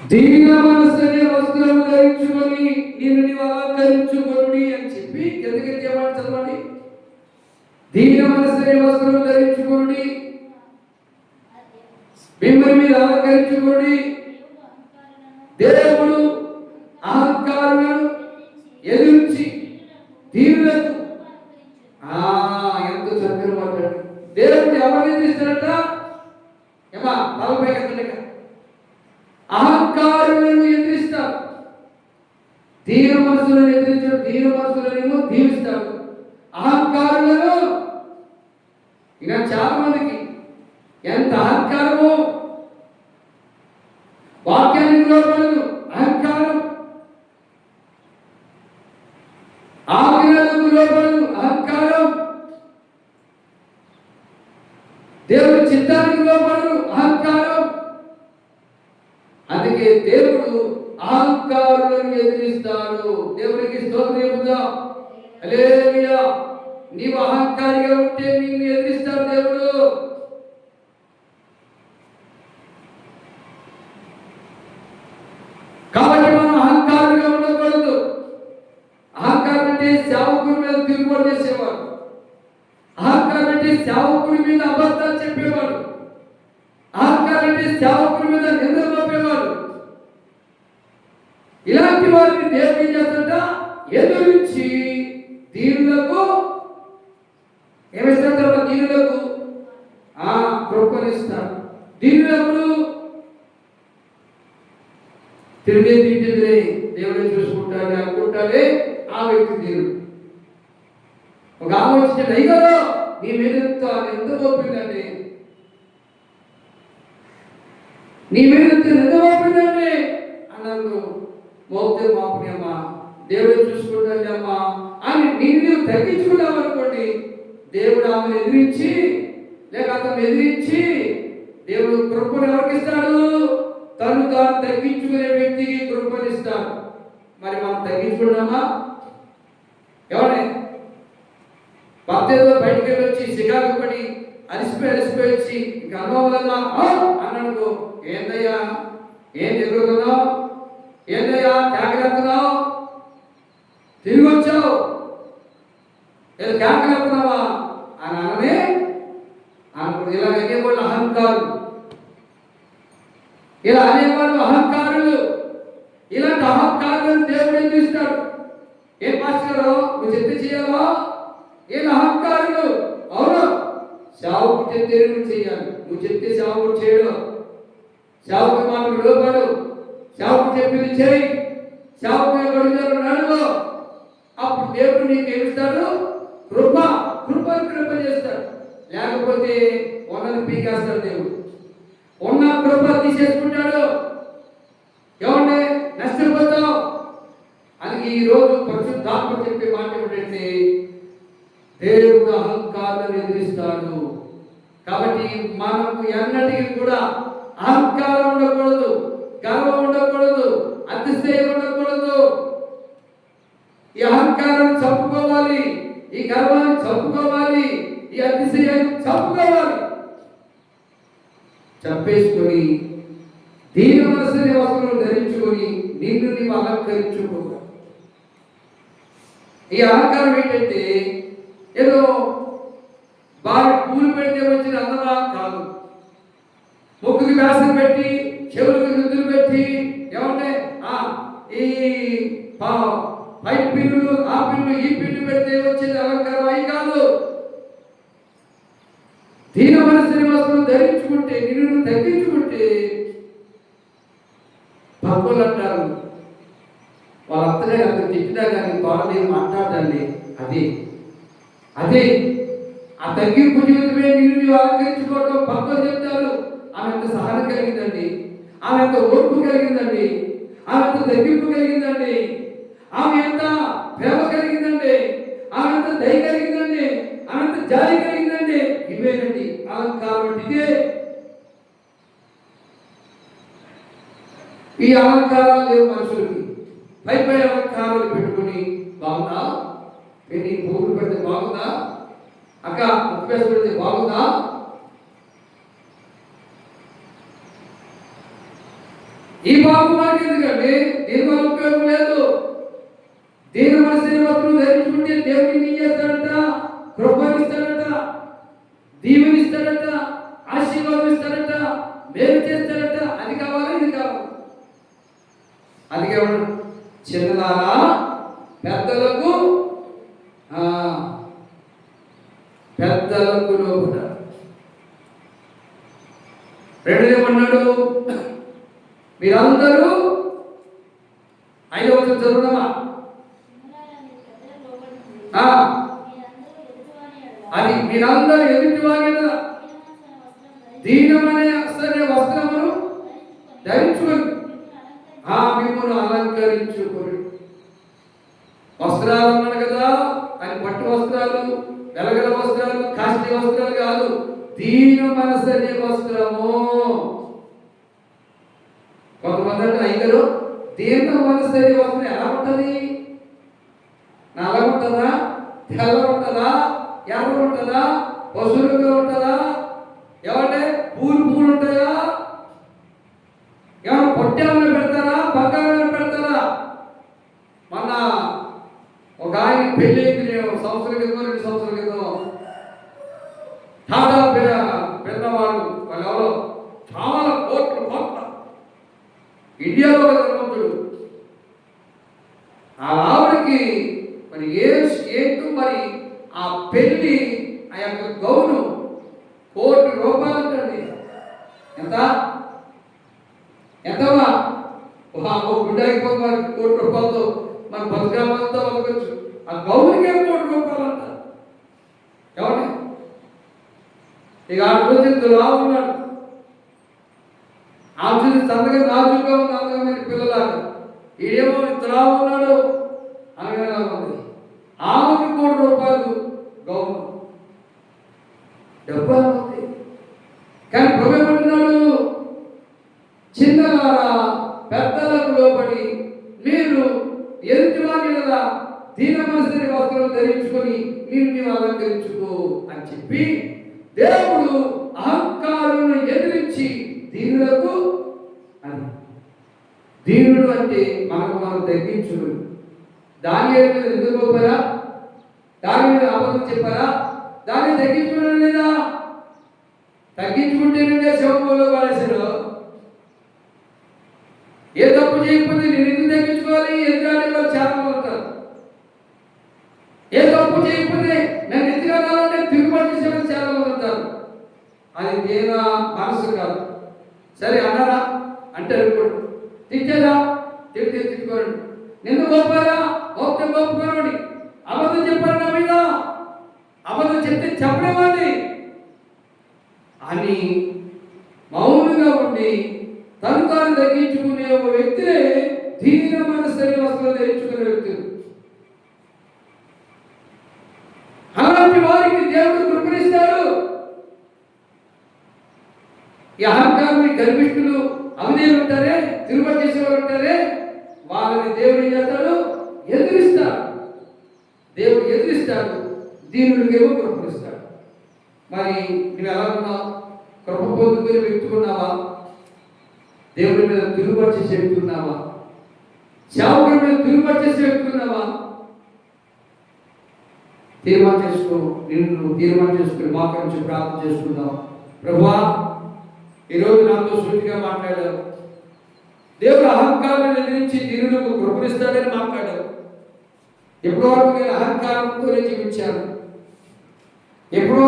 దీన మనసునే వస్త్రం ధరించుకొని నేను నీవు అలంకరించుకొని అని చెప్పి ఎందుకంటే ఏమంటే చదవండి? దీన మనసునే వస్త్రం ధరించుకొని మిమ్మల్ని మీరు అలంకరించుకొని దేవుడు అహంకారులను ఎదుర్చి దీనులకు ఆ ఎంత చక్కని మాట్లాడు దేవుడు ఎవరిని ఎదిరిస్తాడట ఏమా తలపై ఎక్కడిక అహంకారులను ఎదిరిస్తాడు దీన మనసులను ఎదిరించాడు దీన మనసులను దీవిస్తాడు. అహంకారులను ఇక చాలా మందికి ఎంత అహంకారమో వాక్యానికి లోపడదు అహంకారం. ఆజ్ఞలకు లోపడదు అహంకారం. దేవుడి చిత్తానికి లోపడదు అహంకారం. అందుకే దేవుడు అహంకారులను ఎదిరిస్తాడు. స్తోత్రముగా స్తోత్రం హల్లెలూయా నీవు అహంకారిగా ఉంటే నిన్ను ఎదిరిస్తాడు దేవుడు. కాబట్టి మనం అహంకారంగా ఉండకూడదు. అహంకారం అంటే సేవకుడి మీద తిరుగుబడి చేసేవాడు. అహంకారం అంటే సేవకుడి మీద అబద్ధాలు చెప్పేవాడు. అహంకారం అంటే సేవకుడి మీద నిందలు పంపేవాడు ఇలాంటి వారిని దేవుడు ఏం చేస్తాడ ఎదురించి దీనులకు ఏమిస్తాడు తర్వాత దీనులకు? ఆ కృపనిస్తాడు దీనులకు తిరిగి తింటుందిలే దేవుడే చూసుకుంటాడు అనుకుంటాడే ఆ వ్యక్తి దేవుడు ఒక ఆలోచన వచ్చింది అయ్యారో నీ మీద ఎంత ఎంత ఓపిందండి నీ మీద ఎంత ఓపిందండి అన్నారు మోపితే మాపు అమ్మా దేవుడు చూసుకుంటాడు అమ్మా. అని నిన్ను తగ్గించుకున్నావు అనుకోండి దేవుడు ఆమెను ఎదిరించి లేక అతను ఎదిరించి దేవుడు కృపను ఎవరికిస్తాడు తను తాను తగ్గించుకునే వ్యక్తికి కృపనిస్తాడు మరి మనం తగ్గించుకున్నామా ఎవరే బాప్తేదో బయటికి వెళ్ళి వచ్చి సిగాకు పడి అలసిపోయి అలసిపోయి వచ్చి ఇంకా అనుభవం అన్నాడు ఏందయ్యా? ఏం ఎదుగుతున్నావు ఏందయ్యా? కేకలేస్తున్నావు తిరిగి వచ్చావు ఏదో కేకలేస్తున్నావా అని అననే అనుకుంటుంది ఇలా అనేవాళ్ళు అహంకారులు. ఇలా అనేవాళ్ళు అహంకారులు. ఇలాంటి అహంకారులను దేవుడు ఏం చేస్తాడు? ఏ మాస్టర్ నువ్వు చెప్తే చేయాలా? ఏం అహంకారులు? అవును? సేవకు చెప్తే నువ్వు చేయాలి? నువ్వు చెప్తే సేవకుడు చేయడం. సేవకు మాత్రం లోపడు సేవకు చెప్పింది చేయి. సేవకు నడువు అప్పుడు దేవుడు నీకు ఏమిస్తాడు కృప కృప కృప చేస్తాడు లేకపోతే ఉన్నది పీకేస్తాడు దేవుడు. ఉన్న కృప తీసేసుకుంటాడు. ఏమంటే నష్టపోతావు. అందుకే ఈ రోజు పరిశుద్ధాత్మ చెప్పే మాట ఏమిటంటే దేవుడు అహంకారాన్ని ఎదిరిస్తాడు. కాబట్టి మనకు ఎన్నటికీ కూడా అహంకారం ఉండకూడదు గర్వం ఉండకూడదు అతిశయం ఉండకూడదు. ఈ అహంకారాన్ని చంపుకోవాలి ఈ గర్వాన్ని చంపుకోవాలి ఈ అతిశయాన్ని చంపుకోవాలి. చంపేసుకొని దీని మనసుని వస్త్రం ధరించుకొని నిన్ను నీవు అలంకరించుకో ఈ అలంకారం ఏంటంటే ఏదో బాగా పూలు పెడితే వచ్చిన అందరా కాదు. ముక్కుకి వ్యాసం పెట్టి చెవులకు రుద్దులు పెట్టి ఏమంటే ఆ ఈ పా- పై పిన్నులు ఆ పిన్ను ఈ పిన్ను పెడితే వచ్చేది అలంకారం అయి కాదు దీన మనసుని వస్త్రం ధరించుకుంటే నిన్ను తగ్గించుకుంటే భక్తులు అంటారు వాళ్ళంతనే అంత తిట్టినా కానీ బాగా మాట్లాడాలి అదే. అదే. ఆ తగ్గింపు జీవితమే నీళ్ళు నీవు అలంకరించుకోవడం భక్తులు చెప్తారు ఆమె యొక్క సహనం కలిగిందండి. ఆమె యొక్క ఓర్పు కలిగిందండి. ఆమె యొక్క తగ్గింపు కలిగిందండి. ఆమె ఎంత ప్రేమ కలిగిందండి. ఆమె ఎంత దయ కలిగిందండి. ఆమె ఎంత జాలి కలిగిందండి. ఇవేనండి. అలంకారం ఇదే. ఈ అలంకారాలు లేవు మనుషులకి. పై పై అలంకారాలు పెట్టుకుని బాగుందా నీ పువ్వులు పెడితే బాగుందా? అక్క ముప్పేసి పెడితే బాగుందా? ఈ బాబు మనకి ఎందుకండి దీని వల్ల ఉపయోగం లేదు. దీని మనసుని మాత్రం ధరించుకుంటే దేవుడిని ఏం చేస్తాడంట కృపణిస్తాడంట దీవెనిస్తాడట ఆశీర్వాదం ఇస్తాడంట మేలు చేస్తాడంట. అది కావాలి? ఇది కావాలి అది కావాలి చిన్నదారా పెద్దలకు పెద్దలకు లోపల రెండు ఏమన్నాడు మీరందరూ ఐదవ చదువుదామా అది మీరందరూ ఎదుటి వారి దీనమనే అసలే వస్త్రమును ధరించుకొని ఆ ధరించుకొని వస్త్రాలు అన్నాడు కదా ఆయన పట్టు వస్త్రాలు వెలగల వస్త్రాలు కాస్ట్లీ వస్త్రాలు కాదు దీన మనసు అనే వస్త్రము. కొంతమంది అంటే అయ్యారు దీన మనసు అనే వస్త్రం ఎలా ఉంటుంది? నల్ల ఉంటుందా తెల్ల ఉంటుందా ఎర్ర ఉంటుందా పశువులుగా ఉంటుందా? ఒక పెళ్ళి అయింది ఒక సంవత్సరం క్రితం రెండు సంవత్సరాల క్రితం. టాటా పెద్దవాళ్ళు వాళ్ళు ఎవరో? చాలా కోట్లు కోట్ల. ఇండియాలో ఒక ధనవంతుడు. ఆ ఆవిడకి మరి ఏ ఏంటో మరి ఆ పెళ్ళి ఆ యొక్క గౌను కోటి రూపాయలు అంటండి. ఎంత? ఎంతమ్మా ఒక గుడ్డ అయిపోయి మరి కోటి రూపాయలతో. మన బతుకామంతా బతకొచ్చు ఆ గౌరికే కోటి రూపాయలు ఎవరి ఇక ఆ రోజు ఇంత ఆ చూసి సంతగా నాజుగా ఉన్న అందమైన పిల్లలాగా ఈడేమో ఇంత లావు ఉన్నాడు అనగా ఉంది ఆమెకి కోటి రూపాయలు గౌరవం. డబ్బు ఉంది. కానీ ప్రభు ఏమంటున్నాడు చిన్నవారా పెద్దలకు లోబడి మీరు ఎదుటి వారి కదా దీన మనసుని వస్త్రం ధరించుకొని మీరు నీవు అలంకరించుకో అని చెప్పి దేవుడు అహంకారులను ఎదిరించి దీనులకు అని. దీనుడు అంటే మనకు మనం తగ్గించుడు. దాని మీద ఎందుకు పోపారా దాని మీద అబద్ధం చెప్పారా? దాన్ని తగ్గించుకోవడం లేదా? తగ్గించుకుంటే నుండే శివములో వాడేశారు ఏ తప్పు చేయకపోతే నేను ఎందుకు తగ్గించుకోవాలి? ఎదురాలి వాళ్ళు చాలా ఉంటారు. ఏ తప్పు చేయకపోతే ఈయన మనసు కాదు. సరే అన్నారా? అంటే అనుకోండి తిట్టేదా? తిట్టి తిట్టుకోరండి. నిన్ను గొప్పరా గొప్ప గొప్పకోరండి అబద్ధం చెప్పారు నా మీద? అబద్ధం చెప్తే చెప్పలేమండి అని మౌనంగా ఉండి తను తాను తగ్గించుకునే ఒక వ్యక్తినే దీన మనసరి వస్త్రం ధరించుకునే వ్యక్తి. అలాంటి వారికి దేవుడు కృపణిస్తాడు. ఈ అహంకారం గర్భిష్ఠులు అవినీయులు ఉంటారే తిరుపతి చేసేవారు ఉంటారే వాళ్ళని దేవుడు ఏం చేస్తాడు? ఎదిరిస్తాడు. దేవుడు ఎదిరిస్తాడు. దీనుడికేమో కృపణిస్తాడు మరి నువ్వు ఎలా ఉన్నావు? కృప పొందుకుని వ్యక్తుకున్నావా దేవుడి మీద తిరుగుబాటు చేసే వ్యక్తున్నావా సేవకుడి మీద తిరుగుబాటు చేసే వ్యక్తున్నావా తీర్మానం చేసుకో. నిన్ను తీర్మానం చేసుకుని మాకు నుంచి ప్రార్థన చేసుకుందాం. ప్రభువా ఈరోజు నాతో సూటిగా మాట్లాడారు దేవుడు అహంకారాన్ని ఎదిరించి దీనులకు కృపణిస్తాడని మాట్లాడావు. ఎప్పటివరకు నేను అహంకారంతో జీవించాను ఎప్పుడో